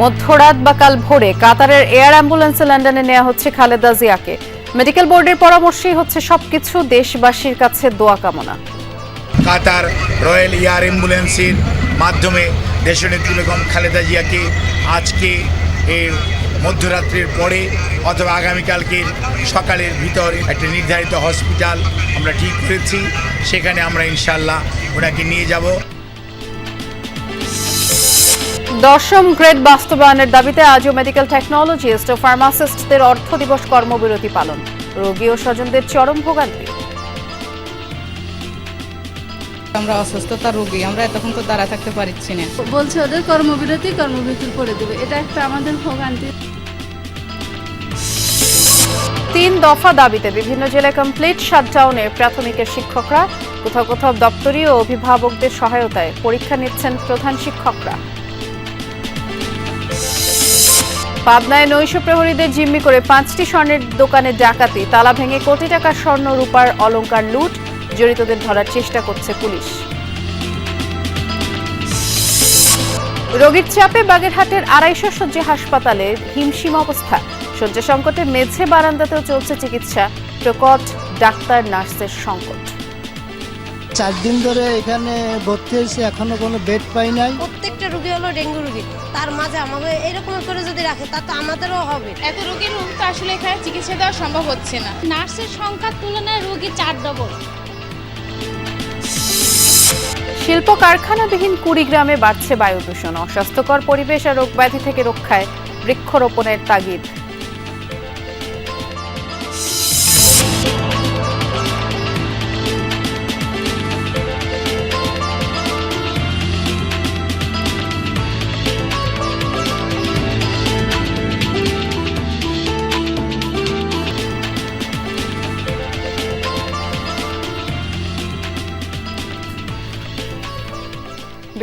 মধ্যরাত বা কাল ভোরে কাতারের এয়ার অ্যাম্বুলেন্সে লন্ডনে নেওয়া হচ্ছে খালেদা জিয়াকে। মেডিকেল বোর্ডের পরামর্শেই হচ্ছে সবকিছু, দেশবাসীর কাছে দোয়া কামনা। কাতার রয়্যাল এয়ার অ্যাম্বুলেন্সের মাধ্যমে দেশনেত্রী বেগম খালেদা জিয়াকে আজকে এর মধ্যরাত্রির পরে অথবা আগামীকালকের সকালের ভিতর একটা নির্ধারিত হসপিটাল আমরা ঠিক করেছি, সেখানে আমরা ইনশাল্লাহ ওনাকে নিয়ে যাব। দশম গ্রেড বাস্তবায়নের দাবিতে আজও মেডিকেল টেকনোলজিস্ট ও ফার্মাসিস্টদের অর্থ দিবস কর্মবিরতি পালন। রোগী ও স্বজনদের চরম ভোগান্তি। আমরা অসুস্থতা রোগী আমরা এতক্ষণ তো দাঁড়া থাকতে পারছি না। বলছে ওদের কর্মবিরতি কর্মবিরতি করে দেবে। এটা একটা আমাদের ভোগান্তি। তিন দফা দাবিতে বিভিন্ন জেলায় কমপ্লিট শাটডাউনে প্রাথমিকের শিক্ষকরা কোথাও কোথাও দপ্তরি ও অভিভাবকদের সহায়তায় পরীক্ষা নিচ্ছেন প্রধান শিক্ষকরা। পাবনায় নৈশ প্রহরীদের জিম্মি করে পাঁচটি স্বর্ণের দোকানে ডাকাতি। তালা ভেঙে কোটি টাকার স্বর্ণ, রূপার অলংকার লুট। জড়িতদের ধরার চেষ্টা করছে পুলিশ। রোগীর চাপে বাগেরহাটের আড়াইশো শয্যা হাসপাতালে হিমশিম অবস্থা। শয্যা সংকটে মেঝে বারান্দাতেও চলছে চিকিৎসা। প্রকট ডাক্তার, নার্সের সংকট। চার দিন ধরে এখানে ভর্তি হয়েছে এখনও কোনো বেড পাই নাই। প্রত্যেকটা রুগী হলো ডেঙ্গু রুগী। তার মাঝে আমাদের এরকম করে যদি রাখে তা তো আমাদেরও হবে। এত রোগীর তো আসলে এখানে চিকিৎসা দেওয়া সম্ভব হচ্ছে না। নার্সের সংখ্যার তুলনায় রোগী চার ডবল শিল্প কারখানাবিহীন কুড়িগ্রামে বাড়ছে বায়ু দূষণ অস্বাস্থ্যকর পরিবেশ আর রোগব্যাধি থেকে রক্ষায় বৃক্ষরোপণের তাগিদ।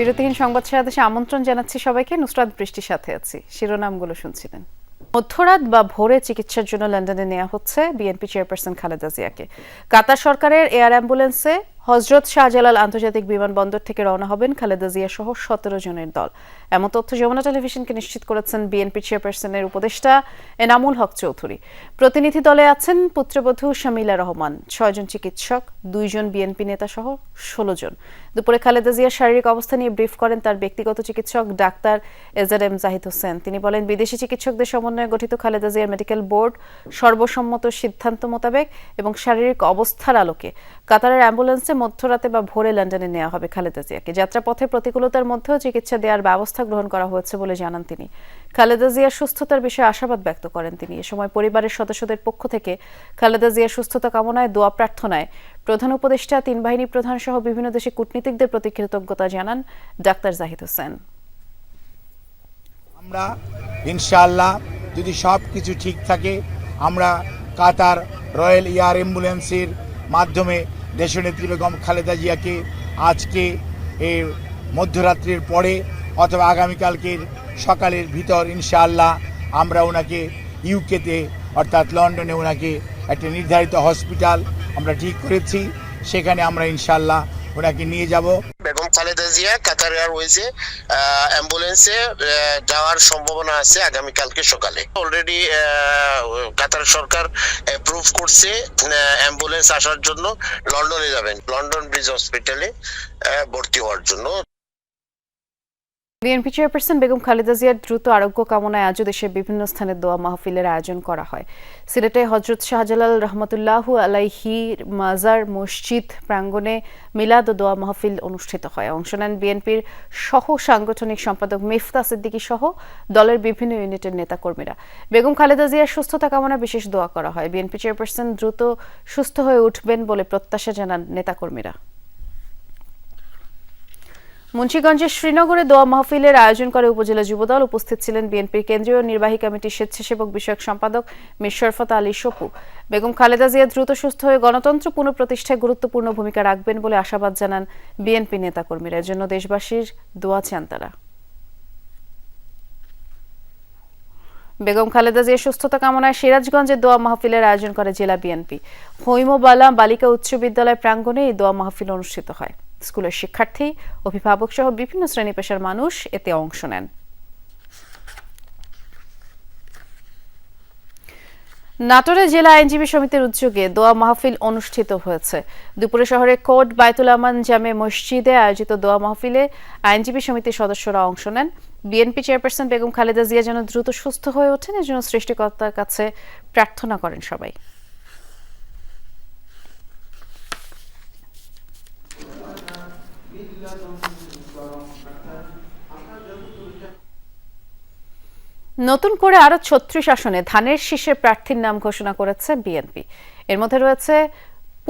বিরতিহীন সংবাদ সাথে আমন্ত্রণ জানাচ্ছি সবাইকে। নুসরাত বৃষ্টির সাথে আছি। শিরোনামগুলো শুনছিলেন। মধ্যরাত বা ভোরে চিকিৎসার জন্য লন্ডনে নেওয়া হচ্ছে বিএনপি চেয়ারপারসন খালেদা জিয়াকে। কাতার সরকারের এয়ার অ্যাম্বুলেন্সে হজরত শাহজালাল আন্তর্জাতিক বিমানবন্দর থেকে রওনা হবেন খালেদা জিয়া সহ সতেরো জনের দল। এমন তথ্য যমুনা টেলিভিশনকে নিশ্চিত করেছেন বিএনপি চেয়ারপারসনের উপদেষ্টা এনামুল হক চৌধুরী। প্রতিনিধি দলে আছেন পুত্রবধূ শামিলা রহমান ছয়জন চিকিৎসক দুইজন বিএনপি নেতা সহ ষোলো জন। দুপুরে খালেদা জিয়ার শারীরিক অবস্থা নিয়ে ব্রিফ করেন তার ব্যক্তিগত চিকিৎসক doctor A Z M Zahid Hossain. তিনি বলেন, বিদেশি চিকিৎসকদের সমন্বয়ে গঠিত খালেদা জিয়ার মেডিকেল বোর্ড সর্বসম্মত সিদ্ধান্ত মোতাবেক এবং শারীরিক অবস্থার আলোকে কাতারের অ্যাম্বুলেন্সে মধ্যরাতে বা ভোরে লন্ডনে নেওয়া হবে খালেদা জিয়াকে। যাত্রাপথে প্রতিকূলতার মধ্যেও চিকিৎসা দেওয়ার ব্যবস্থা গ্রহণ করা হয়েছে বলে জানান তিনি। খালেদা জিয়ার সুস্থতার বিষয়ে আশাবাদ ব্যক্ত করেন তিনি। এ সময় পরিবারের সদস্যদের পক্ষ থেকে খালেদা জিয়ার সুস্থতা কামনায় দোয়া প্রার্থনায় প্রধান উপদেষ্টা, তিন বাহিনী প্রধান সহ বিভিন্ন দেশে কূটনীতিকদের প্রতি কৃতজ্ঞতা জানান ডাক্তার জাহিদ হোসেন। আমরা ইনশাল্লাহ যদি সব কিছু ঠিক থাকে, আমরা কাতার রয়্যাল এয়ার অ্যাম্বুলেন্সের মাধ্যমে দেশনেত্রী বেগম খালেদা জিয়াকে আজকে এ মধ্যরাত্রির পরে অথবা আগামীকালকের সকালের ভিতর, ইনশাআল্লাহ, আমরা ওনাকে ইউকেতে, অর্থাৎ লন্ডনে ওনাকে একটা নির্ধারিত হসপিটাল আমরা ঠিক করেছি। সেখানে আমরা ইনশাআল্লাহ ওনাকে নিয়ে যাব। কাতার এয়ারওয়েজে অ্যাম্বুলেন্সে যাওয়ার সম্ভাবনা আছে সকালে। অলরেডি কাতার সরকার অ্যাপ্রুভ করছে অ্যাম্বুলেন্স আসার জন্য লন্ডনে যাবেন। লন্ডন ব্রিজ হসপিটালে ভর্তি হওয়ার জন্য। বিএনপি চেয়ারপারসন বেগম খালেদা জিয়ার দ্রুত আরোগ্য কামনায় আজও দেশের বিভিন্ন স্থানে দোয়া মাহফিলের আয়োজন করা হয়। সিলেটে হজরত শাহজালাল রহমতুল্লাহ আলাইহি মাজার মসজিদ প্রাঙ্গণে মিলাদ ও দোয়া মাহফিল অনুষ্ঠিত হয়। অংশ নেন বিএনপির সহ সাংগঠনিক সম্পাদক মিফতা সিদ্দিকী সহ দলের বিভিন্ন ইউনিটের নেতাকর্মীরা। বেগম খালেদা জিয়ার সুস্থতা কামনা বিশেষ দোয়া করা হয়। বিএনপি চেয়ারপারসন দ্রুত সুস্থ হয়ে উঠবেন বলে প্রত্যাশা জানান নেতাকর্মীরা। মুন্সিগঞ্জের শ্রীনগরে দোয়া মাহফিলের আয়োজন করে উপজেলা যুবদল। উপস্থিত ছিলেন বিএনপির কেন্দ্রীয় নির্বাহী কমিটির স্বেচ্ছাসেবক বিষয়ক সম্পাদক মির শরফত আলী সপু। বেগম খালেদা জিয়া দ্রুত সুস্থ হয়ে গণতন্ত্র পুনঃপ্রতিষ্ঠায় গুরুত্বপূর্ণ ভূমিকা রাখবেন বলে আশাবাদ জানান বিএনপি নেতাকর্মীরা। জন্য দেশবাসীর দোয়া চান তারা। বেগম খালেদা জিয়ার সুস্থতা কামনায় সিরাজগঞ্জে দোয়া মাহফিলের আয়োজন করে জেলা বিএনপি। হৈমবালা বালিকা উচ্চ বিদ্যালয় প্রাঙ্গণে এই দোয়া মাহফিল অনুষ্ঠিত হয়। স্কুলের শিক্ষার্থী, অভিভাবক সহ বিভিন্ন শ্রেণি পেশার মানুষ এতে অংশ নেন। নাটোরে জেলা আইনজীবী সমিতির উদ্যোগে দোয়া মাহফিল অনুষ্ঠিত হয়েছে। দুপুরে শহরে কোর্ট বায়তুল আমান জামে মসজিদে আয়োজিত দোয়া মাহফিলে আইনজীবী সমিতির সদস্যরা অংশ নেন। বিএনপি চেয়ারপারসন বেগম খালেদা জিয়া যেন দ্রুত সুস্থ হয়ে ওঠেন, এজন্য সৃষ্টিকর্তার কাছে প্রার্থনা করেন সবাই। নতুন করে আরও ছত্রিশ আসনে ধানের শীর্ষে প্রার্থীর নাম ঘোষণা করেছে বিএনপি। এর মধ্যে রয়েছে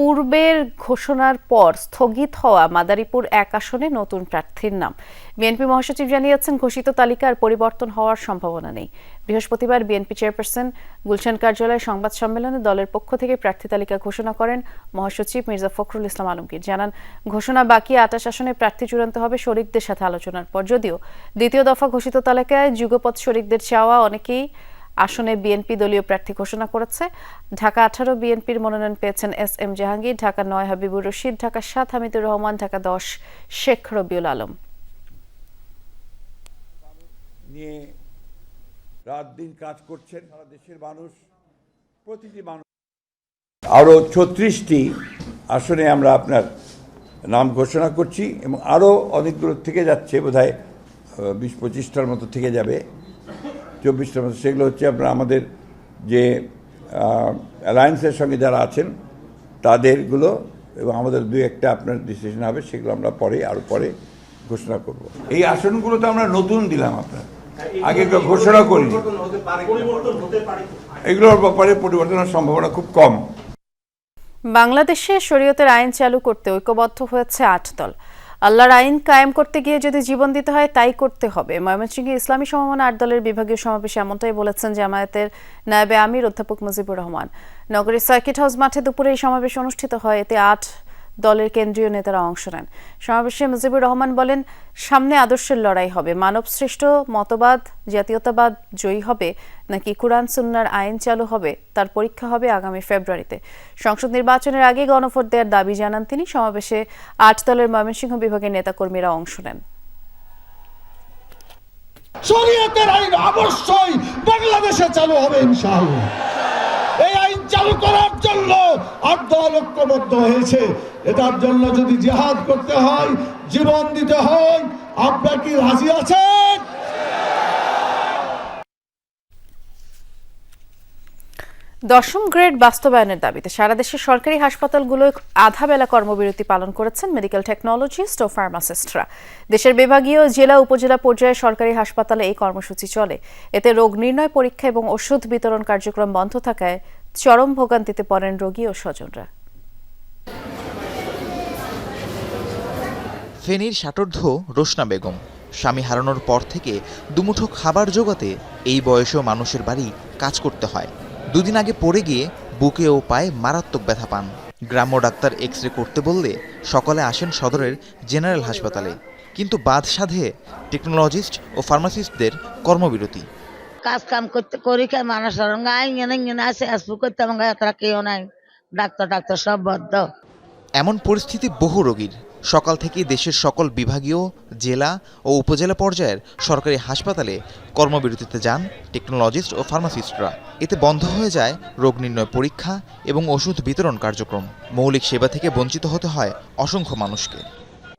পূর্বের ঘোষণার পর স্থগিত হওয়া মাদারীপুর এক আসনে নতুন প্রার্থীর নাম। বিএনপি মহাসচিব জানিয়েছেন, ঘোষিত তালিকার পরিবর্তন হওয়ার সম্ভাবনা নেই। বৃহস্পতিবার বিএনপি চেয়ারপারসন গুলশান কার্যালয়ে সংবাদ সম্মেলনে দলের পক্ষ থেকে প্রার্থী তালিকা ঘোষণা করেন মহাসচিব মির্জা ফখরুল ইসলাম আলমগীর। জানান, ঘোষণা বাকি আটাশ আসনে প্রার্থী চূড়ান্ত হবে শরিকদের সাথে আলোচনার পর। যদিও দ্বিতীয় দফা ঘোষিত তালিকায় যুগপথ শরিকদের চাওয়া অনেকেই আসনে বিএনপি দলীয় প্রার্থী ঘোষণা করেছে। ঢাকা আঠারো বিএনপির মনোনয়ন পেয়েছেন এস এম জাহাঙ্গীর, ঢাকা নয় হাবিবুর রশিদ, ঢাকা সাত হামিদুর রহমান, ঢাকা দশ শেখ রবিউল আলম। নিয়ে রাত দিন কাজ করছেন সারা দেশের মানুষ, প্রতিটি মানুষ। ছত্রিশটি আসনে আমরা আপনার নাম ঘোষণা করছি এবং আরও অনেকগুলো থেকে যাচ্ছে, বোধহয় বিশ পঁচিশটার মতো থেকে যাবে। চব্বিশটার মতো সেগুলো হচ্ছে আপনার আমাদের যে অ্যালায়েন্সের সঙ্গে যারা আছেন, তাদেরগুলো এবং আমাদের দুই একটা আপনার ডিসিশন হবে, সেগুলো আমরা পরে আরও পরে ঘোষণা করব। এই আসনগুলো তো আমরা নতুন দিলাম আপনার। আগে ঘোষণা করিনি। এগুলোর ব্যাপারে পরিবর্তনের সম্ভাবনা খুব কম। বাংলাদেশে শরীয়তের আইন চালু করতে ঐক্যবদ্ধ হয়েছে আট দল। আল্লাহর আইন কায়েম করতে গিয়ে যদি জীবন দিতে হয়, তাই করতে হবে। ময়মনসিংহে ইসলামী সমমনা আট দলের বিভাগীয় সমাবেশে এমনটাই বলেছেন জামায়াতের নায়েবে আমির অধ্যাপক মুজিবুর রহমান। নগরীর সার্কিট হাউস মাঠে দুপুরে এই সমাবেশ অনুষ্ঠিত হয়। এতে আট দলের কেন্দ্রীয় নেতারা অংশ নেন। সমাবেশে মুজিবুর রহমান বলেন, সামনে আদর্শের লড়াই হবে মানব সৃষ্ট মতবাদ, জাতীয়তাবাদ জয়ী হবে, নাকি কুরআন সুন্নার আইন চালু হবে, তার পরীক্ষা হবে আগামী ফেব্রুয়ারিতে। সংসদ নির্বাচনের আগে গণভোট দেওয়ার দাবি জানান তিনি। সমাবেশে আট দলের ময়মনসিংহ বিভাগের নেতাকর্মীরা অংশ নেন। শরীয়তের আইন অবশ্যই বাংলাদেশে চালু হবে ইনশাআল্লাহ। চালু করার জন্য আটদল ঐক্যবদ্ধ হয়েছে। এটার জন্য যদি জেহাদ করতে হয়, জীবন দিতে হয়, আপনার কি রাজি আছেন? দশম গ্রেড বাস্তবায়নের দাবিতে সারা দেশের সরকারি হাসপাতালগুলোয় আধা বেলা কর্মবিরতি পালন করেছেন মেডিকেল টেকনোলজিস্ট ও ফার্মাসিস্টরা। দেশের বিভাগীয় জেলা উপজেলা পর্যায়ে সরকারি হাসপাতালে এই কর্মসূচি চলে। এতে রোগ নির্ণয় পরীক্ষা এবং ওষুধ বিতরণ কার্যক্রম বন্ধ থাকায় চরম ভোগান্তিতে পড়েন রোগী ও স্বজনরা। ফেনীর ষাটোর্ধ রোশনা বেগম, স্বামী হারানোর পর থেকে দুমুঠো খাবার জোগাতে এই বয়সেও মানুষের বাড়ি কাজ করতে হয়। দুদিন আগে পড়ে গিয়ে বুকে ও পায়ে মারাত্মক ব্যথা পান। গ্রাম্য ডাক্তার এক্স রে করতে বললে সকালে আসেন সদরের জেনারেল হাসপাতালে। কিন্তু বাদ সাধে টেকনোলজিস্ট ও ফার্মাসিস্টদের কর্মবিরতি। কাজ কাম করতে করি কে মানুষ আসে করতে আমাকে কেউ নাই। ডাক্তার ডাক্তার সব বদ্ধ। এমন পরিস্থিতি বহু রোগীর। সকাল থেকেই দেশের সকল বিভাগীয়, জেলা ও উপজেলা পর্যায়ের সরকারি হাসপাতালে কর্মবিরতিতে যান টেকনোলজিস্ট ও ফার্মাসিস্টরা। এতে বন্ধ হয়ে যায় রোগ নির্ণয় পরীক্ষা এবং ওষুধ বিতরণ কার্যক্রম। মৌলিক সেবা থেকে বঞ্চিত হতে হয় অসংখ্য মানুষকে।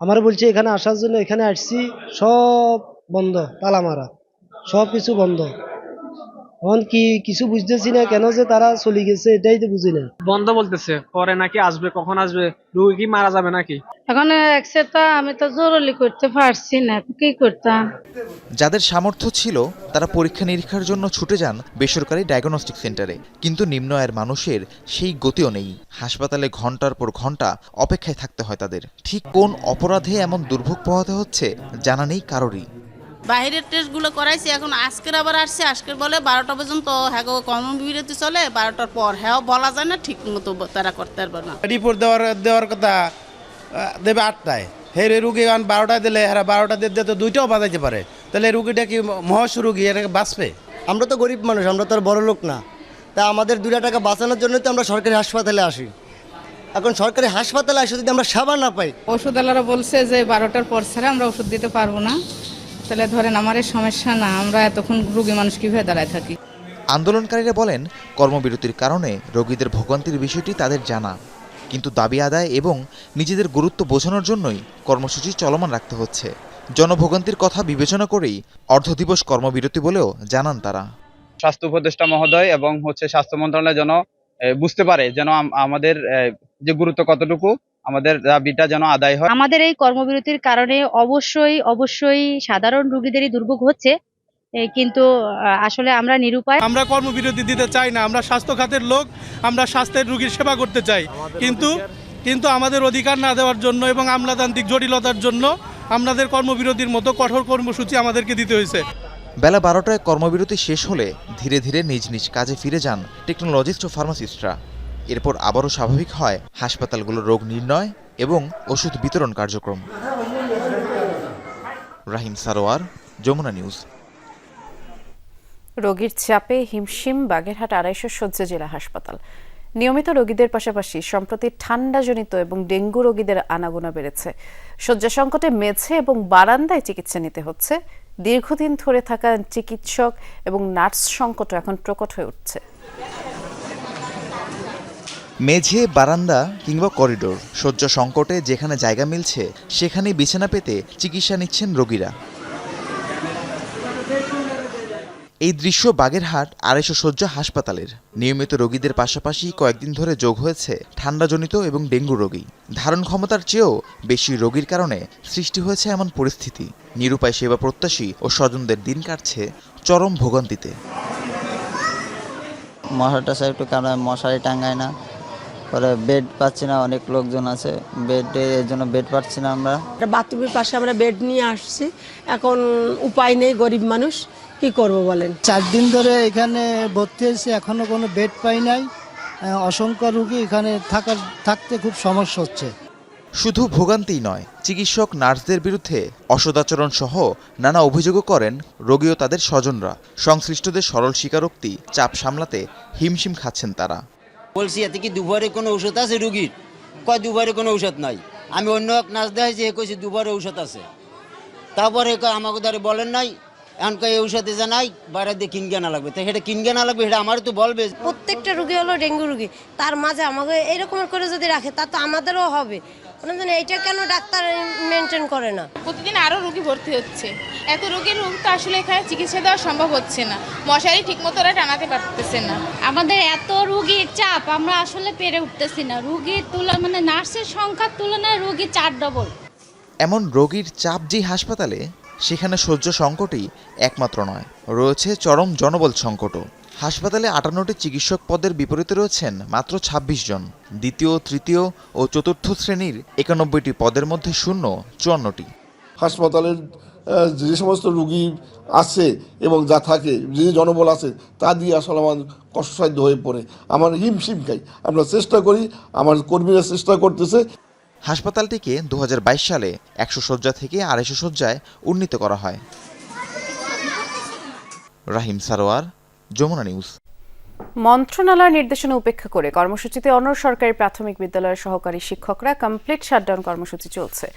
আমার বলছি, এখানে আসার জন্য এখানে আসছি, সব বন্ধ, তালা মারা। সব কিছু বন্ধ। এখন কি কিছু বুঝতেছি না কেন যে তারা চলে গেছে এটাই তো বুঝি না। বন্ধ বলতেছে পরে নাকি আসবে কখন আসবে? রুগী কি মারা যাবে নাকি? এখন আমি তো জরুরি করতে পারছি না কি করতাম? যাদের সামর্থ্য ছিল তারা পরীক্ষা নিরীক্ষার জন্য ছুটে যান বেসরকারি ডায়াগনস্টিক সেন্টারে কিন্তু নিম্ন আয়ের মানুষের সেই গতিও নেই। হাসপাতালে ঘণ্টার পর ঘণ্টা অপেক্ষায় থাকতে হয় তাদের। ঠিক কোন অপরাধে এমন দুর্ভোগ পোহাতে হচ্ছে জানা নেই কারোরই। বাইরের টেস্টগুলো করাইছি এখন আজকের আবার আসছে আজকের বলে বারোটা পর্যন্ত হ্যাঁ কর্মবিরতি চলে বারোটার পর হ্যাঁ বলা যায় না ঠিক মতো তারা করতে পারবে না। রিপোর্ট দেওয়ার দেওয়ার কথা দেবে আটটায়। হে রুগী গান বারোটায় দিলে হ্যাঁ বারোটা দিয়ে তো দুইটাও বাজাইতে পারে। তাহলে রুগীটা কি মহাশ রুগী এটাকে বাঁচবে? আমরা তো গরিব মানুষ আমরা তো আর বড় লোক না। তা আমাদের দুটা টাকা বাঁচানোর জন্য তো আমরা সরকারি হাসপাতালে আসি। এখন সরকারি হাসপাতালে আসে যদি আমরা সেবা না পাই ওষুধওয়ালারা বলছে যে বারোটার পর ছাড়া আমরা ওষুধ দিতে পারব না। তাহলে ধরেন আমার এই সমস্যা না আমরা এতক্ষণ রুগী মানুষ কীভাবে দাঁড়ায় থাকি? আন্দোলনকারীরা বলেন কর্মবিরতির কারণে রোগীদের ভোগান্তির বিষয়টি তাদের জানা। কিন্তু দাবি আদায় এবং নিজেদের গুরুত্ব বোঝানোর জন্যই কর্মসূচি চলমান রাখতে হচ্ছে। জনভোগান্তির কথা বিবেচনা করেই অর্ধদিবস কর্মবিরতি বলেও জানান তারা। স্বাস্থ্য উপদেষ্টা মহোদয় এবং হচ্ছে স্বাস্থ্য মন্ত্রণালয় যেন বুঝতে পারে যেন আমাদের যে গুরুত্ব কতটুকু আমাদের দাবিটা যেন আদায় হয়। আমাদের এই কর্মবিরতির কারণে অবশ্যই অবশ্যই সাধারণ রোগীদেরই দুর্ভোগ হচ্ছে কিন্তু আসলে আমরা নিরুপায়। আমরা কর্মবিরতি দিতে চাই না আমরা স্বাস্থ্য খাতের লোক আমরা স্বাস্থ্যের রোগীর সেবা করতে চাই। কিন্তু কিন্তু আমাদের অধিকার না দেওয়ার জন্য এবং আমলাতান্ত্রিক জটিলতার জন্য আমাদের কর্মবিরতির মতো কঠোর কর্মসূচি আমাদেরকে দিতে হয়েছে। বেলা বারোটায় কর্মবিরতি শেষ হলে ধীরে ধীরে নিজ নিজ কাজে ফিরে যান টেকনোলজিস্ট ও ফার্মাসিস্টরা। এরপর আবারও স্বাভাবিক হয় হাসপাতালগুলোর রোগ নির্ণয় এবং ওষুধ বিতরণ কার্যক্রম। রাহিম সারোয়ার, যমুনা নিউজ। রোগীর চাপে হিমশিম, বাগেরহাট আড়াইশো শয্যা জেলা হাসপাতাল। নিয়মিত রোগীদের পাশাপাশি সম্প্রতি ঠান্ডাজনিত এবং ডেঙ্গু রোগীদের আনাগোনা বেড়েছে। শয্যা সংকটে মেঝে এবং বারান্দায় চিকিৎসা নিতে হচ্ছে। দীর্ঘদিন ধরে থাকা চিকিৎসক এবং নার্স সংকটও এখন প্রকট হয়ে উঠছে। মেঝে, বারান্দা কিংবা করিডোর শয্যা সংকটে যেখানে জায়গা মিলছে সেখানে বিছানা পেতে চিকিৎসা নিচ্ছেন রোগীরা। এই দৃশ্য বাগেরহাট আড়াইশো শয্যা হাসপাতালের। নিয়মিত রোগীদের পাশাপাশি কয়েকদিন ধরে যোগ হয়েছে ঠান্ডাজনিত এবং ডেঙ্গু রোগী। ধারণ ক্ষমতার চেয়েও বেশি রোগীর কারণে সৃষ্টি হয়েছে এমন পরিস্থিতি। নিরুপায় সেবা প্রত্যাশী ও স্বজনদের দিন কাটছে চরম ভোগান্তিতে। মশাটা সব একটু কারণ মশারি টাঙ্গায় না। পরে বেড পাচ্ছি না অনেক লোকজন আছে। বেডে এর জন্য বেড পাচ্ছি না আমরা। বাথরুমের পাশে আমরা বেড নিয়ে আসছি। এখন উপায় নেই গরিব মানুষ কি করব বলেন? চার দিন ধরে এখানে ভর্তি হয়েছে এখনও কোনো বেড পাই নাই। অসংখ্য রুগী এখানে থাকার থাকতে খুব সমস্যা হচ্ছে। শুধু ভোগান্তিই নয় চিকিৎসক নার্সদের বিরুদ্ধে অসদাচরণ সহ নানা অভিযোগও করেন রোগী ও তাদের স্বজনরা। সংশ্লিষ্টদের সরল স্বীকারোক্তি চাপ সামলাতে হিমশিম খাচ্ছেন তারা। বলছি, এতে কি দুবারে কোনো ঔষধ আছে রুগীর? কয় দুবারে কোনো ঔষধ নাই। আমি অন্য এক নাচ দেখাইছি, এ কইছি দুবারে ঔষধ আছে। তারপরে আমাকে ধরে বলেন নাই। এখন এই ঔষধে যা নাই বাইরে দিয়ে কিনগে না লাগবে। তো সেটা কিনগে না লাগবে সেটা আমার তো বলবে। প্রত্যেকটা রুগী হলো ডেঙ্গু রুগী। তার মাঝে আমাকে এরকম করে যদি রাখে তা তো আমাদেরও হবে। মানে জানি এইটা কেন ডাক্তার মেনটেন করে না? প্রতিদিন আরও রোগী ভর্তি হচ্ছে। এত রোগীর রোগ তো আসলে এখানে চিকিৎসা দেওয়া সম্ভব হচ্ছে না। মশারি ঠিকমতো ওরা টানাতে পারতেছে না। আমাদের এত রুগীর চাপ আমরা আসলে পেরে উঠতেছি না। রুগীর তুলনা মানে নার্সের সংখ্যার তুলনায় রুগী চার ডবল এমন রোগীর চাপ যে হাসপাতালে সেখানে সহ্য সংকটই একমাত্র নয়। রয়েছে চরম জনবল সংকটও। হাসপাতালে আটান্নটি চিকিৎসক পদের বিপরীতে রয়েছেন মাত্র ২৬ জন। দ্বিতীয়, তৃতীয় ও চতুর্থ শ্রেণির একানব্বইটি পদের মধ্যে শূন্য, চুয়ান্নটি। হাসপাতালের যে সমস্ত রুগী আছে এবং যা থাকে, যে জনবল আছে, তা দিয়ে আসলে আমার কষ্টসাধ্য হয়ে পড়ে। আমার হিমশিম খাই। আমরা চেষ্টা করি, আমার কর্মীরা চেষ্টা করতেছে। হাসপাতালটিকে দুহাজার বাইশ সালে একশো শয্যা থেকে আড়াইশো শয্যায় উন্নীত করা হয়। রাহিম সারোয়ার, যমুনা নিউজ। মন্ত্রণালয়ের নির্দেশনা উপেক্ষা করে কর্মসূচিতে অন্য সরকারি প্রাথমিক বিদ্যালয়ের সহকারী শিক্ষকরা কমপ্লিট শাটডাউন কর্মসূচি চলছে।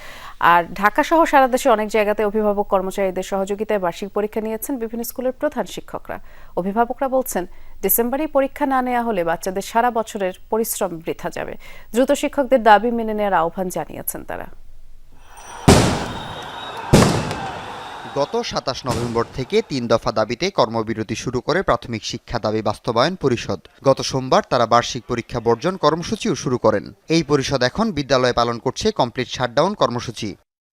আর ঢাকা সহ সারা দেশে অনেক জায়গাতে অভিভাবক কর্মচারীদের সহযোগিতায় বার্ষিক পরীক্ষা নিয়েছেন বিভিন্ন স্কুলের প্রধান শিক্ষকরা। অভিভাবকরা বলছেন ডিসেম্বরেই পরীক্ষা না নেওয়া হলে বাচ্চাদের সারা বছরের পরিশ্রম বৃথা যাবে। দ্রুত শিক্ষকদের দাবি মেনে নেওয়ার আহ্বান জানিয়েছেন তারা। গত সাতাশ নভেম্বর থেকে তিন দফা দাবিতে কর্মবিরতি শুরু করে প্রাথমিক শিক্ষা দাবি বাস্তবায়ন পরিষদ। গত সোমবার তারা বার্ষিক পরীক্ষা বর্জন কর্মসূচিও শুরু করেন। এই পরিষদ এখন বিদ্যালয়ে পালন করছে কমপ্লিট শাটডাউন কর্মসূচি।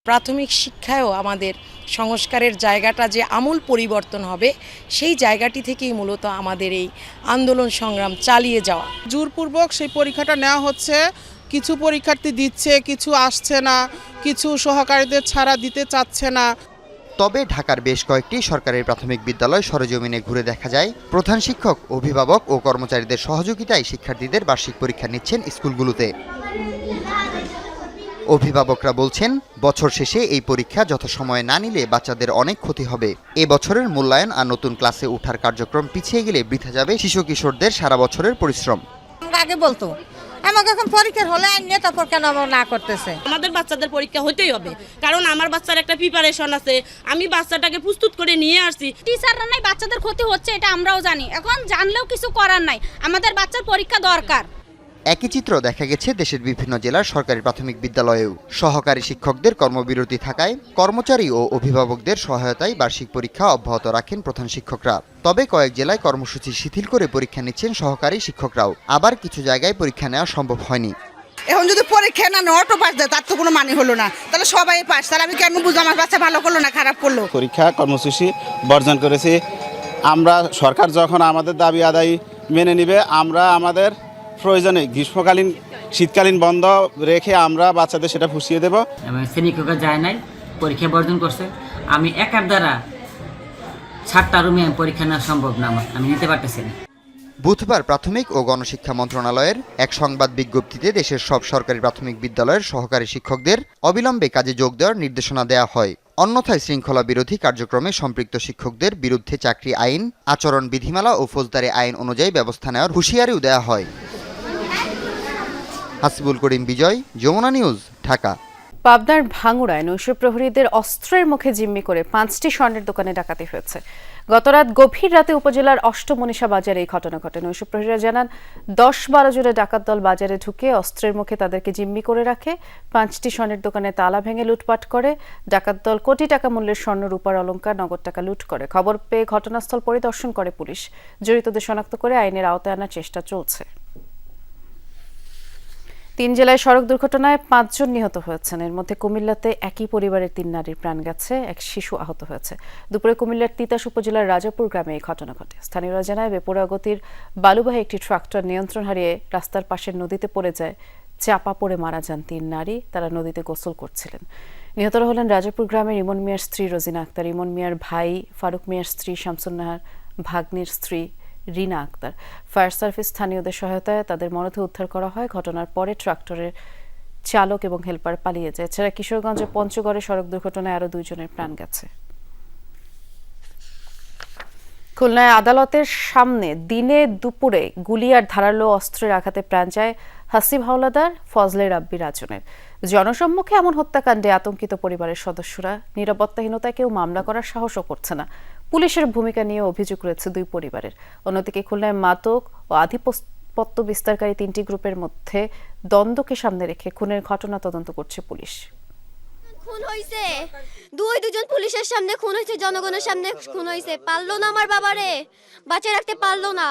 প্রাথমিক শিক্ষায়ও আমাদের সংস্কারের জায়গাটা যে আমূল পরিবর্তন হবে সেই জায়গাটি থেকেই মূলত আমাদের এই আন্দোলন সংগ্রাম চালিয়ে যাওয়া। জোরপূর্বক সেই পরীক্ষাটা নেওয়া হচ্ছে। কিছু পরীক্ষার্থী দিচ্ছে কিছু আসছে না কিছু সহকারীদের ছাড়া দিতে চাচ্ছে না। তবে ঢাকার বেশ কয়েকটি সরকারি প্রাথমিক বিদ্যালয় সরজমিনে ঘুরে দেখা যায় প্রধান শিক্ষক অভিভাবক ও কর্মচারীদের সহযোগিতায় শিক্ষার্থীদের বার্ষিক পরীক্ষা নিচ্ছেন স্কুলগুলোতে। অভিভাবকরা বলছেন বছর শেষে এই পরীক্ষা যথাসময়ে না নিলে বাচ্চাদের অনেক ক্ষতি হবে। এ বছরের মূল্যায়ন আর নতুন ক্লাসে ওঠার কার্যক্রম পিছিয়ে গেলে বৃথা যাবে শিশু কিশোরদের সারা বছরের পরিশ্রম। আগে বলতো আমাকে এখন পরীক্ষার হলে আনিয়ে তারপর কেন আমার না করতেছে? আমাদের বাচ্চাদের পরীক্ষা হতেই হবে কারণ আমার বাচ্চার একটা প্রিপারেশন আছে। আমি বাচ্চাটাকে প্রস্তুত করে নিয়ে আসছি। টিচাররা নাই বাচ্চাদের ক্ষতি হচ্ছে এটা আমরাও জানি। এখন জানলেও কিছু করার নাই। আমাদের বাচ্চার পরীক্ষা দরকার। একই চিত্র দেখা গেছে দেশের বিভিন্ন জেলার সরকারি প্রাথমিক বিদ্যালয়েও। সহকারী শিক্ষকদের কর্মবিরতি থাকায় কর্মচারী ও অভিভাবকদের সহায়তায় বার্ষিক পরীক্ষা অব্যাহত রাখেন প্রধান শিক্ষকরা। তবে কয়েক জেলায় কর্মসূচি শিথিল করে পরীক্ষা নিচ্ছেন সহকারী শিক্ষকরাও। আবার কিছু জায়গায় পরীক্ষা নেওয়া সম্ভব হয়নি। এখন যদি পরীক্ষা না অটো পাস দেয় তার তো কোনো মানে হলো না। তাহলে সবাই পাস। তাহলে আমি কেন বুঝব? আমার বাচ্চা ভালো করল না খারাপ করল? পরীক্ষা কর্মসূচি বর্জন করেছি। আমরা সরকার যখন আমাদের দাবি আদায় মেনে নিবে আমরা আমাদের প্রয়োজনে গ্রীষ্মকালীন শীতকালীন বন্ধ রেখে আমরা বাচ্চাদের সেটা ফুসিয়ে দেব। শ্রেণীকক্ষে যায় নাই পরীক্ষা বর্জন করছে। আমি একার দ্বারা সাতটা রুমে পরীক্ষা নেওয়া সম্ভব না আমার আমি নিতে পারতেছি না। বুধবার প্রাথমিক ও গণশিক্ষা মন্ত্রণালয়ের এক সংবাদ বিজ্ঞপ্তিতে দেশের সব সরকারি প্রাথমিক বিদ্যালয়ের সহকারী শিক্ষকদের অবিলম্বে কাজে যোগ দেওয়ার নির্দেশনা দেওয়া হয়। অন্যথায় শৃঙ্খলা বিরোধী কার্যক্রমে সম্পৃক্ত শিক্ষকদের বিরুদ্ধে চাকরি আইন আচরণ বিধিমালা ও ফৌজদারি আইন অনুযায়ী ব্যবস্থা নেওয়ার হুঁশিয়ারিও দেওয়া হয়। হাসিবুল করিম বিজয়, যমুনা নিউজ, ঢাকা। পাবনার ভাঙুড়ায় নৈশ প্রহরীদের অস্ত্রের মুখে জিম্মি করে পাঁচটি স্বর্ণের দোকানে ডাকাতি হয়েছে। গতরাত গভীর রাতে উপজেলার অষ্টমনীষা বাজারে এই ঘটনা ঘটে। নৈশ প্রহরীরা জানান, দশ বারো জনে ডাকাত দল বাজারে ঢুকে অস্ত্রের মুখে তাদেরকে জিম্মি করে রাখে, পাঁচটি স্বর্ণের দোকানে তালা ভেঙে লুটপাট করে, ডাকাত দল কোটি টাকা মূল্যের স্বর্ণ রূপার অলঙ্কার নগদ টাকা লুট করে। খবর পেয়ে ঘটনাস্থল পরিদর্শন করে পুলিশ। জড়িতদের শনাক্ত করে আইনের আওতায় আনার চেষ্টা চলছে। তিন জেলায় সড়ক দুর্ঘটনায় পাঁচজন নিহত হয়েছেন। এর মধ্যে কুমিল্লাতে একই পরিবারের তিন নারীর প্রাণ গেছে, এক শিশু আহত হয়েছে। দুপুরে কুমিল্লার তিতাস উপজেলার রাজাপুর গ্রামে এই ঘটনা ঘটে। স্থানীয়রা জানায়, বেপরোয়া গতির বালুবাহী একটি ট্রাক্টর নিয়ন্ত্রণ হারিয়ে রাস্তার পাশের নদীতে পড়ে যায়, চাপা পড়ে মারা যান তিন নারী, তারা নদীতে গোসল করছিলেন। নিহতরা হলেন রাজাপুর গ্রামের ইমন মিয়ার স্ত্রী রোজিনা আক্তার। ইমন মিয়ার ভাই ফারুক মিয়ার স্ত্রী শামসুন্নাহার, ভাগ্নির স্ত্রী রিনা আক্তার। ফায়ার সার্ভিস স্থানীয়দের সহায়তায় তাদের মরদেহ উদ্ধার করা হয়। ঘটনার পরে ট্রাক্টরের চালক এবং হেলপার পালিয়ে যায়। এছাড়া কিশোরগঞ্জের পঞ্চগড়ে সড়ক দুর্ঘটনায় আরও দুইজনের প্রাণ গেছে। খুলনায় আদালতের সামনে দিনে দুপুরে গুলি আর ধারালো অস্ত্রের আঘাতে প্রাণ যায় হাসিব হাওলাদার, ফজলে রাব্বি রাজনের। জনসম্মুখে এমন হত্যাকাণ্ডে আতঙ্কিত পরিবারের সদস্যরা, নিরাপত্তাহীনতায় কেউ মামলা করার সাহসও করছে না। পুলিশের ভূমিকা নিয়ে অভিযোগ রয়েছে দুই পরিবারের। অন্যদিকে খুলনায় মাদক ও আধিপত্য বিস্তারকারী তিনটি গ্রুপের মধ্যে দ্বন্দ্বকে সামনে রেখে খুনের ঘটনা তদন্ত করছে পুলিশ। খুন হইছে। দুই, দুজন পুলিশের সামনে খুন হয়েছে জনগণের সামনে খুন হয়েছে পারল না আমার বাবারে। বাঁচিয়ে রাখতে পারল না।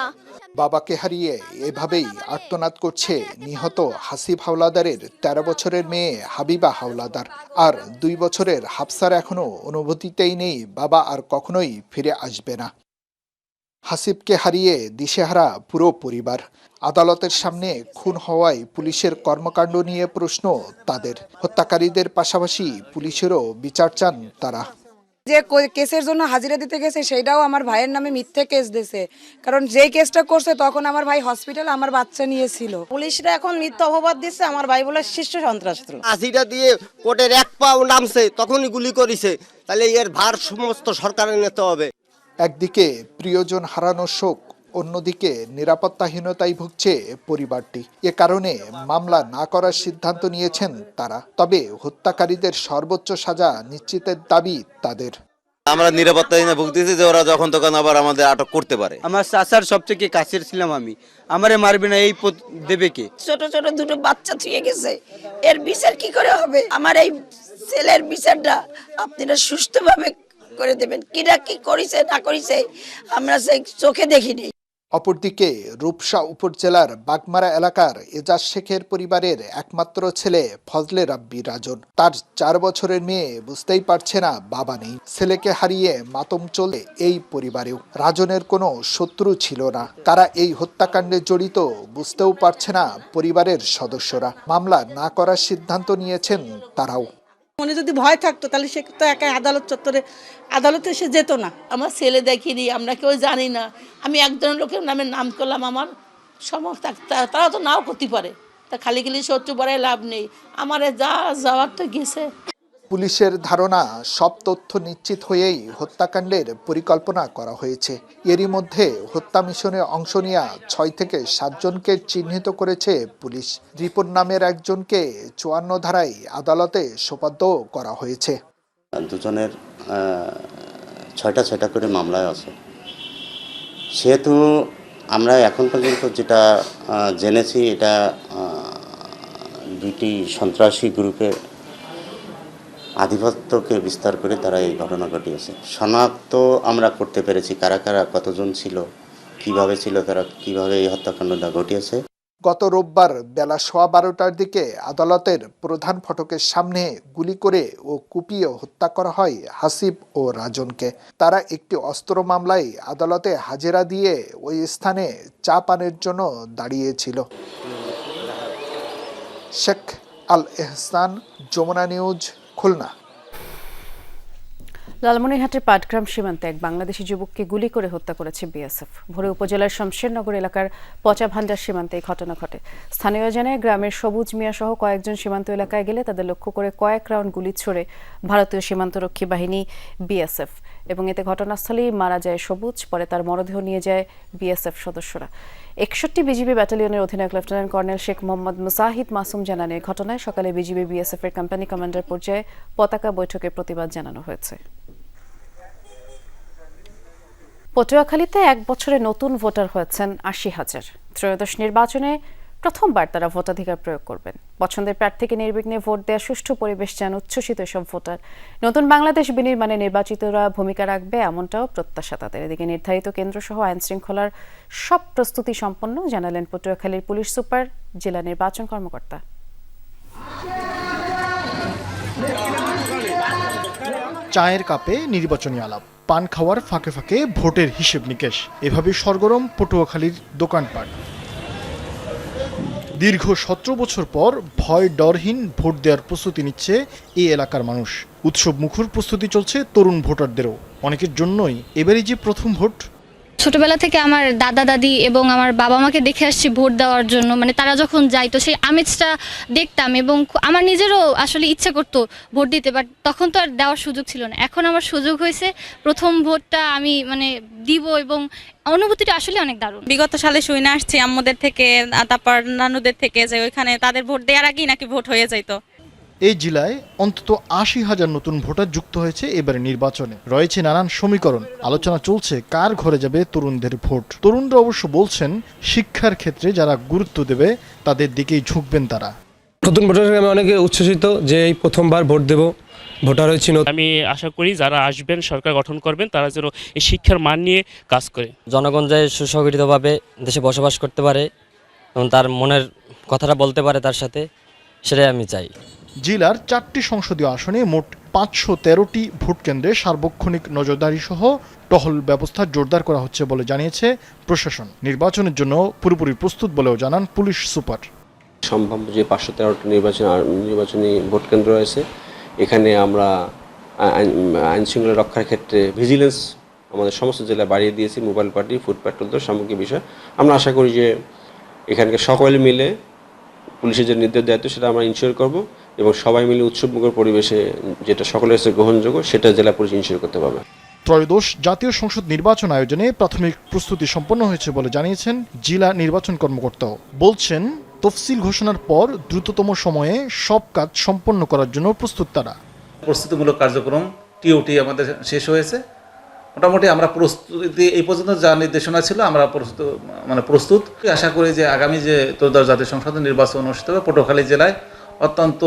বাবাকে হারিয়ে এভাবেই আর্তনাদ করছে নিহত হাসিব হাওলাদারের তেরো বছরের মেয়ে হাবিবা হাওলাদার। আর দুই বছরের হাফসার এখনও অনুভূতিতেই নেই, বাবা আর কখনোই ফিরে আসবে না। হাসিবকে হারিয়ে দিশেহারা পুরো পরিবার। আদালতের সামনে খুন হওয়ায় পুলিশের কর্মকাণ্ড নিয়ে প্রশ্ন তাদের। হত্যাকারীদের পাশাপাশি পুলিশেরও বিচার চান তারা। যে কেসের জন্য হাজিরা দিতে গেছে সেটাও আমার ভাইয়ের নামে মিথ্যে কেস দিয়েছে। কারণ যেই কেসটা করছে তখন আমার ভাই হসপিটাল আমার বাচ্চা নিয়েছিল। পুলিশরা এখন মিথ্যা অপবাদ দিচ্ছে আমার ভাই বলে শীর্ষ সন্ত্রাস। হাজিরা দিয়ে কোর্টের এক পাও নামছে তখনই গুলি করেছে। তাহলে এর ভার সমস্ত সরকারের নিতে হবে। একদিকে প্রিয়জন হারানোর শোক অন্যদিকে নিরাপত্তাহীনতায় ভুগছে পরিবারটি। এ কারণে মামলা না করার সিদ্ধান্ত নিয়েছেন তারা। তবে হত্যাকারীদের সর্বোচ্চ সাজা নিশ্চিতের দাবি তাদের। আমরা নিরাপত্তাহীন ভুগতেছি যে ওরা যখন তখন আবার আমাদের আটক করতে পারে। আমার চাচার সবথেকে কাছের ছিলাম আমি। আমারে মারবে না এই দেবে কে? ছোট ছোট দুটো বাচ্চা ছুঁয়ে গেছে। এর বিচার কি করে হবে? আমার এই ছেলের বিচারটা আপনারা সুষ্ঠুভাবে করে দেবেন। কিরা কি করেছে, না করেছে, আমরা সেই চোখে দেখিনি অপরদিকে রূপসা উপজেলার বাগমারা এলাকার এজাজ শেখের পরিবারের একমাত্র ছেলে ফজলে রাব্বি রাজন। তার চার বছরের মেয়ে বুঝতেই পারছে না বাবা নেই। ছেলেকে হারিয়ে মাতম চলে এই পরিবারেও। রাজনের কোনো শত্রু ছিল না। তারা এই হত্যাকাণ্ডে জড়িত, বুঝতেও পারছে না পরিবারের সদস্যরা। মামলা না করার সিদ্ধান্ত নিয়েছেন তারাও। মনে যদি ভয় থাকতো, তাহলে সে তো একাই আদালত চত্বরে, আদালতে সে যেত না। আমার ছেলে দেখিনি, আমরা কেউ জানি না। আমি একজন লোকের নামে নাম করলাম, আমার সমস্ত তারা তো নাও করতে পারে তা খালি খালি শত্রু পড়ায় লাভ নেই। আমার যা যাওয়ার তো গেছে। পুলিশের ধারণা, সব তথ্য নিশ্চিত হয়েই হত্যাকাণ্ডের পরিকল্পনা করা হয়েছে। এরই মধ্যে হত্যা মিশনে অংশ নেওয়া ছয় থেকে সাতজনকে চিহ্নিত করেছে পুলিশ। রিপন নামের একজনকে চুয়ান্ন ধারায় আদালতে সোপাদ্য করা হয়েছে। দুজনের ছয়টা ছয়টা করে মামলায় আছে। সেহেতু আমরা এখন পর্যন্ত যেটা জেনেছি এটা দুইটি সন্ত্রাসী গ্রুপের আধিপত্যকে বিস্তার করে তারা এই ঘটনা ঘটিয়েছে। শনাক্ত আমরা করতে পেরেছি কারা কারা, কতজন ছিল, কীভাবে ছিল তারা, কীভাবে এই হত্যাকাণ্ডটা ঘটিয়েছে। গত রোববার বেলা সোয়া বারোটার দিকে আদালতের প্রধান ফটকের সামনে গুলি করে ও কুপিয়ে হত্যা করা হয় হাসিব ও রাজনকে। তারা একটি অস্ত্র মামলায় আদালতে হাজেরা দিয়ে ওই স্থানে চা পানের জন্য দাঁড়িয়েছিল। শেখ আল এহসান যমুনা নিউজ খুলনা। লালমনিরহাটের পাটগ্রাম সীমান্তে এক বাংলাদেশি যুবককে গুলি করে হত্যা করেছে বিএসএফ। ভোরে উপজেলার শমশেরনগর এলাকার পচা ভান্ডার সীমান্তে এই ঘটনা ঘটে। স্থানীয় জানায়, গ্রামের সবুজ মিয়া সহ কয়েকজন সীমান্ত এলাকায় গেলে তাদের লক্ষ্য করে কয়েক রাউন্ড গুলি ছড়ে ভারতীয় সীমান্তরক্ষী বাহিনী বিএসএফ। এবং এতে ঘটনাস্থলেই মারা যায় সবুজ, পরে তার মরদেহ নিয়ে যায় বিএসএফ সদস্যরা। একষট্টি বিজিবি ব্যাটালিয়নের অধিনায়ক লেফটেন্যান্ট কর্নেল শেখ মোহাম্মদ মুসাহিদ মাসুম জানান এই ঘটনায় সকালে বিজিবি বিএসএফ এর কোম্পানি কমান্ডার পর্যায়ে পতাকা বৈঠকে প্রতিবাদ জানানো হয়েছে। পটুয়াখালীতে এক বছরে নতুন ভোটার হয়েছেন আশি হাজার। ত্রয়োদশ নির্বাচনে প্রথমবার তারা ভোটাধিকার প্রয়োগ করবেন। পছন্দের প্রার্থীকে নির্বিঘ্নে ভোট দেওয়া সুষ্ঠু পরিবেশ চান উচ্ছ্বসিত এসব ভোটার। নতুন বাংলাদেশ বিনির্মাণে নির্বাচিতরা ভূমিকা রাখবে এমনটাও প্রত্যাশা তাদের। এদিকে নির্ধারিত কেন্দ্রসহ আইন শৃঙ্খলার সব প্রস্তুতি সম্পন্ন জানালেন পটুয়াখালীর পুলিশ সুপার, জেলা নির্বাচন কর্মকর্তা। চায়ের কাপে নির্বাচনী আলাপ, পান খাওয়ার ফাঁকে ফাঁকে ভোটের হিসেব নিকেশ। এভাবে সরগরম পটুয়াখালীর দোকানপাট। দীর্ঘ সতেরো বছর পর ভয় ডরহীন ভোট দেওয়ার প্রস্তুতি নিচ্ছে এই এলাকার মানুষ। উৎসব মুখর প্রস্তুতি চলছে তরুণ ভোটারদেরও। অনেকের জন্যই এবারই যে প্রথম ভোট ছোটবেলা থেকে আমার দাদা, দাদি এবং আমার বাবা মাকে দেখে আসছি ভোট দেওয়ার জন্য। মানে তারা যখন যাইতো সেই আমেজটা দেখতাম এবং আমার নিজেরও আসলে ইচ্ছা করতো ভোট দিতে বাট তখন তো আর দেওয়ার সুযোগ ছিল না। এখন আমার সুযোগ হয়েছে, প্রথম ভোটটা আমি মানে দিব এবং অনুভূতিটা আসলে অনেক দারুণ। বিগত সালে শুনে আসছি আম্মুদের থেকে তারপর নানুদের থেকে যে ওইখানে তাদের ভোট দেওয়ার আগেই নাকি ভোট হয়ে যাইতো। এই জেলায় অন্তত আশি হাজার নতুন ভোটার যুক্ত হয়েছে এবারে নির্বাচনে। রয়েছে নানান সমীকরণ। আলোচনা চলছে কার ঘরে যাবে তরুণদের ভোট। তরুণরা অবশ্য বলছেন শিক্ষার ক্ষেত্রে যারা গুরুত্ব দেবে তাদের দিকেই ঝুঁকবেন তারা। নতুন ভোটার আমি অনেকে উচ্ছ্বসিত যে এই প্রথমবার ভোট দেব। ভোটার হয়েছি আমি আশা করি যারা আসবেন সরকার গঠন করবেন তারা যেন এই শিক্ষার মান নিয়ে কাজ করে। জনগণ যে সুসংগঠিতভাবে দেশে বসবাস করতে পারে এবং তার মনের কথাটা বলতে পারে তার সাথে সেটাই আমি চাই। জেলার চারটি সংসদীয় আসনে মোট পাঁচশো তেরোটি ভোট কেন্দ্রে সার্বক্ষণিক নজরদারি সহ টহল ব্যবস্থা জোরদার করা হচ্ছে বলে জানিয়েছে প্রশাসন। নির্বাচনের জন্য পুরোপুরি প্রস্তুত বলেও জানান পুলিশ সুপার। সম্ভাব্য যে পাঁচশো তেরোটি নির্বাচন নির্বাচনী ভোট কেন্দ্র রয়েছে, এখানে আমরা আইন শৃঙ্খলা রক্ষার ক্ষেত্রে ভিজিলেন্স আমাদের সমস্ত জেলায় বাড়িয়ে দিয়েছি মোবাইল পার্টি ফুড প্যাট্রোলদের সামগ্রিক বিষয়। আমরা আশা করি যে এখানকার সকলে মিলে পুলিশের যে নির্দেশ দায়িত্ব সেটা আমরা ইনশিওর করব। এবং সবাই মিলে উৎসবমুখর পরিবেশে যেটা সকলের কাছে গ্রহণযোগ্য সেটা জেলা পুলিশ ইনশিওর করতে পারবে। ত্রয়োদশ জাতীয় সংসদ নির্বাচন আয়োজনে প্রাথমিক প্রস্তুতি সম্পন্ন হয়েছে বলে জানিয়েছেন জেলা নির্বাচন কর্মকর্তাও। বলছেন তফসিল ঘোষণার পর দ্রুততম সময়ে সব কাজ সম্পন্ন করার জন্য প্রস্তুত তারা। প্রস্তুতিমূলক কার্যক্রম টিওটি আমাদের শেষ হয়েছে। মোটামুটি আমরা প্রস্তুতি এই পর্যন্ত যা নির্দেশনা ছিল আমরা প্রস্তুত মানে প্রস্তুত। আশা করি যে আগামী যে ত্রয়োদশ জাতীয় সংসদ নির্বাচন অনুষ্ঠিত হবে পটুয়াখালী জেলায়। অত্যন্ত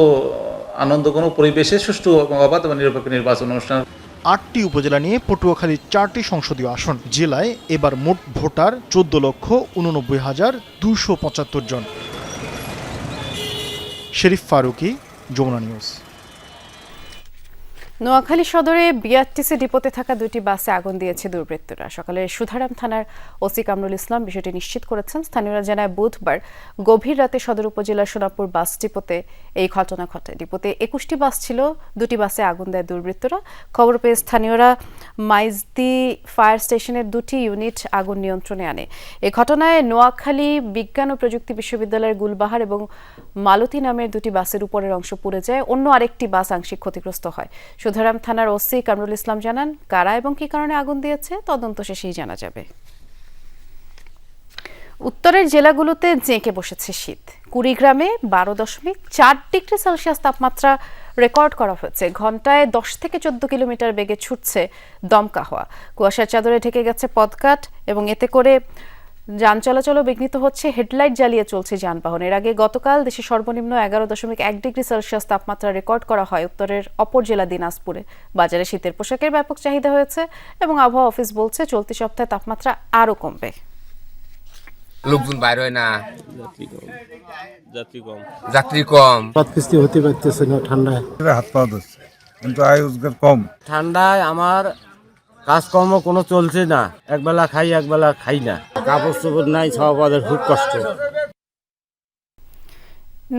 আনন্দঘন পরিবেশে সুষ্ঠু অবাধ এবং নিরপেক্ষ নির্বাচন অনুষ্ঠান। আটটি উপজেলা নিয়ে পটুয়াখালীর চারটি সংসদীয় আসন। জেলায় এবার মোট ভোটার চোদ্দ লক্ষ উননব্বই হাজার দুশো পঁচাত্তর জন। শেরিফ ফারুকি, যমুনা নিউজ। নোয়াখালী সদরে বিআরটিসি ডিপোতে থাকা দুটি বাসে আগুন দিয়েছে দুর্বৃত্তরা। সকালে সুধারাম থানার ওসি কামরুল ইসলাম বিষয়টি নিশ্চিত করেছেন। স্থানীয়রা জানায়, বুধবার গভীর রাতে সদর উপজেলার সোনাপুর বাস ডিপোতে এই ঘটনা ঘটে। ডিপোতে একুশটি বাস ছিল, দুটি বাসে আগুন দেয় দুর্বৃত্তরা। খবর পেয়ে স্থানীয়রা মাইজদি ফায়ার স্টেশনের দুটি ইউনিট আগুন নিয়ন্ত্রণে আনে। এ ঘটনায় নোয়াখালী বিজ্ঞান ও প্রযুক্তি বিশ্ববিদ্যালয়ের গুলবাহার এবং মালতী নামের দুটি বাসের উপরের অংশ পুড়ে যায়। অন্য আরেকটি বাস আংশিক ক্ষতিগ্রস্ত হয়। সুধারাম থানার ওসি কামরুল ইসলাম জানান, কারা এবং কি কারণে আগুন দিয়েছে তদন্ত শেষেই জানা যাবে। উত্তরের জেলাগুলোতে জেঁকে বসেছে শীত। কুড়িগ্রামে বারো দশমিক চার ডিগ্রি সেলসিয়াস তাপমাত্রা রেকর্ড করা হয়েছে। ঘন্টায় দশ থেকে চোদ্দ কিলোমিটার বেগে ছুটছে দমকা হওয়া। কুয়াশার চাদরে ঢেকে গেছে পদকাট এবং এতে করে যান চলাচলও বিঘ্নিত হচ্ছে হেডলাইট জ্বালিয়ে চলছে যানবাহন। এর আগে গতকাল দেশে সর্বনিম্ন এগারো দশমিক এক ডিগ্রি সেলসিয়াস তাপমাত্রা রেকর্ড করা হয় উত্তরের অপর জেলা দিনাজপুরে। বাজারে শীতের পোশাকের ব্যাপক চাহিদা হয়েছে এবং আবহাওয়া অফিস বলছে চলতি সপ্তাহে তাপমাত্রা আরও কমবে। লোকজন বাইর হয় না? যাত্রী কম। যাত্রী কম। কিস্তি হতে পারতেছে না ঠান্ডায়। হাত পা ধরছে কিন্তু আয় রোজগার কম। ঠান্ডায় আমার কাজকর্ম কোনো চলছে না। একবেলা খাই একবেলা খাই না। কাপড় চোপড় নাই, সব আমাদের খুব কষ্ট।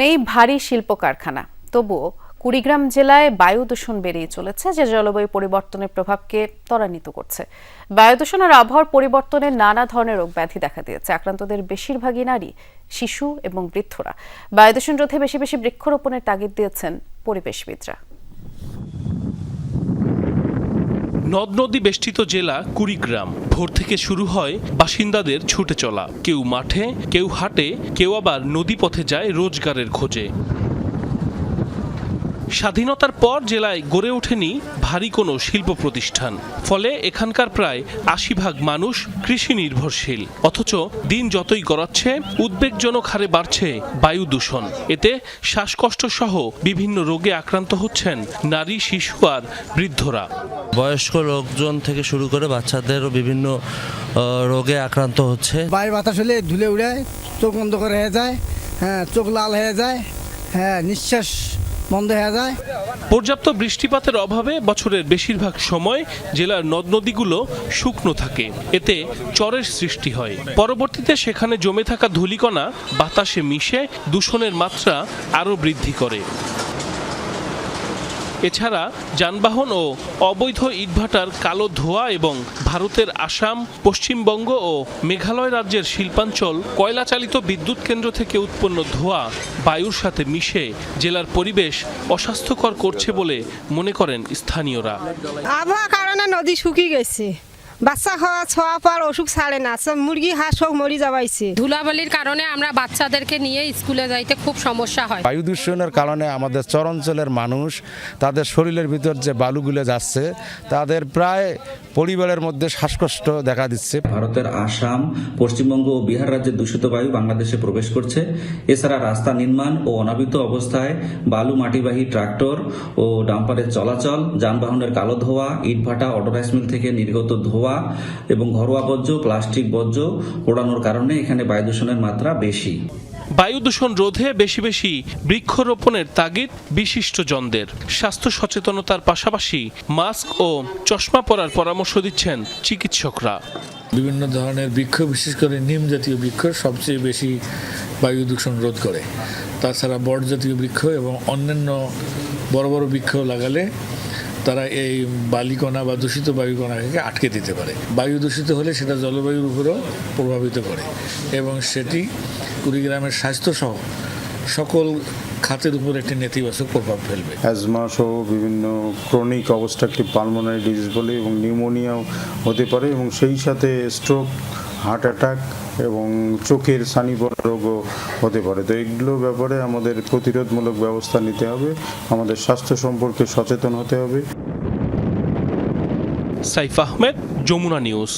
নেই ভারী শিল্প কারখানা তবুও কুড়িগ্রাম জেলায় বায়ু দূষণ বেড়েই চলেছে, যে জলবায়ু পরিবর্তনের প্রভাবকে ত্বরান্বিত করছে। বায়ু দূষণ আর আবহাওয়ার পরিবর্তনে নানা ধরনের রোগ ব্যাধি দেখা দিয়েছে। আক্রান্তদের বেশিরভাগই নারী, শিশু এবং বৃদ্ধরা। বায়ু দূষণ রোধে বেশি বেশি বৃক্ষরোপণের তাগিদ দিয়েছেন পরিবেশবিদরা। নদ নদী বেষ্টিত জেলা কুড়িগ্রাম। ভোর থেকে শুরু হয় বাসিন্দাদের ছুটে চলা। কেউ মাঠে, কেউ হাটে, কেউ আবার নদী পথে যায় রোজগারের খোঁজে। স্বাধীনতার পর জেলায় গড়ে ওঠেনি ভারী কোনো শিল্প প্রতিষ্ঠান। ফলে এখানকার প্রায় আশি ভাগ মানুষ কৃষি নির্ভরশীল। অথচ দিন যতই গড়াচ্ছে উদ্বেগজনক হারে বাড়ছে বায়ু দূষণ। এতে শ্বাসকষ্ট সহ বিভিন্ন রোগে আক্রান্ত হচ্ছেন নারী শিশু আর বৃদ্ধরা। বয়স্ক লোকজন থেকে শুরু করে বাচ্চাদেরও বিভিন্ন রোগে আক্রান্ত হচ্ছে। বায়ু বাতাস হলে ধুলে উড়ে চোখ বন্ধ করে হয়ে যায় হ্যাঁ চোখ লাল হয়ে যায় হ্যাঁ নিঃশ্বাস বন্ধ হয়ে যায়। পর্যাপ্ত বৃষ্টিপাতের অভাবে বছরের বেশিরভাগ সময় জেলার নদ নদীগুলো শুকনো থাকে। এতে চরের সৃষ্টি হয়। পরবর্তীতে সেখানে জমে থাকা ধূলিকণা বাতাসে মিশে, দূষণের মাত্রা আরও বৃদ্ধি করে। এছাড়া যানবাহন ও অবৈধ ইটভাটার কালো ধোয়া এবং ভারতের আসাম, পশ্চিমবঙ্গ ও মেঘালয় রাজ্যের শিল্পাঞ্চল কয়লা চালিত বিদ্যুৎ কেন্দ্র থেকে উৎপন্ন ধোয়া বায়ুর সাথে মিশে জেলার পরিবেশ অস্বাস্থ্যকর করছে বলে মনে করেন স্থানীয়রা। আবহাওয়া কারণে নদী শুকিয়ে গেছে। বাচ্চা খাওয়া ছোঁয়া পর অসুখ ছাড়ে না। সব মুরগি হাঁস সব মরি যাবাইছে। ধুলাবালির কারণে আমরা বাচ্চাদেরকে নিয়ে স্কুলে যাইতে খুব সমস্যা হয়। বায়ু দূষণের কারণে আমাদের চরাঞ্চলের মানুষ তাদের শরীরের ভিতর যে বালুগুলো যাচ্ছে তাদের প্রায় পরিবারের মধ্যে শ্বাসকষ্ট দেখা দিচ্ছে। ভারতের আসাম পশ্চিমবঙ্গ ও বিহার রাজ্যের দূষিত বায়ু বাংলাদেশে প্রবেশ করছে। এছাড়া রাস্তা নির্মাণ ও অনাবৃত অবস্থায় বালু মাটিবাহী ট্রাক্টর ও ডাম্পারের চলাচল যানবাহনের কালো ধোয়া ইটভাটা অটোরাইস মিল থেকে নির্গত ধোয়া এবং ঘরোয়া বর্জ্য প্লাস্টিক বর্জ্য পোড়ানোর কারণে এখানে বায়ু দূষণের মাত্রা বেশি। বায়ু দূষণ রোধে বেশি বেশি বৃক্ষরোপণের তাগিদ বিশিষ্ট জনদের। স্বাস্থ্য সচেতনতার পাশাপাশি মাস্ক ও চশমা পরার পরামর্শ দিচ্ছেন চিকিৎসকরা। বিভিন্ন ধরনের বৃক্ষ বিশেষ করে নিম জাতীয় বৃক্ষ সবচেয়ে বেশি বায়ু দূষণ রোধ করে। তাছাড়া বট জাতীয় বৃক্ষ এবং অন্যান্য বড় বড় বৃক্ষ লাগালে তারা এই বালিকণা বা দূষিত বায়ুকণাকে আটকে দিতে পারে। বায়ু দূষিত হলে সেটা জলবায়ুর উপরেও প্রভাবিত করে এবং সেটি কুড়িগ্রামের স্বাস্থ্যসহ সকল খাতের উপর একটি নেতিবাচক প্রভাব ফেলবে। অ্যাজমা সহ বিভিন্ন ক্রনিক অবস্ট্রাকটিভ পালমোনারি ডিজিজ বলে এবং নিউমোনিয়াও হতে পারে এবং সেই সাথে স্ট্রোক হার্ট অ্যাটাক এবং চোখের সানিবর রোগও হতে পারে। তো এগুলো ব্যাপারে আমাদের প্রতিরোধমূলক ব্যবস্থা নিতে হবে। আমাদের স্বাস্থ্য সম্পর্কে সচেতন হতে হবে। সাইফ আহমেদ, যমুনা নিউজ।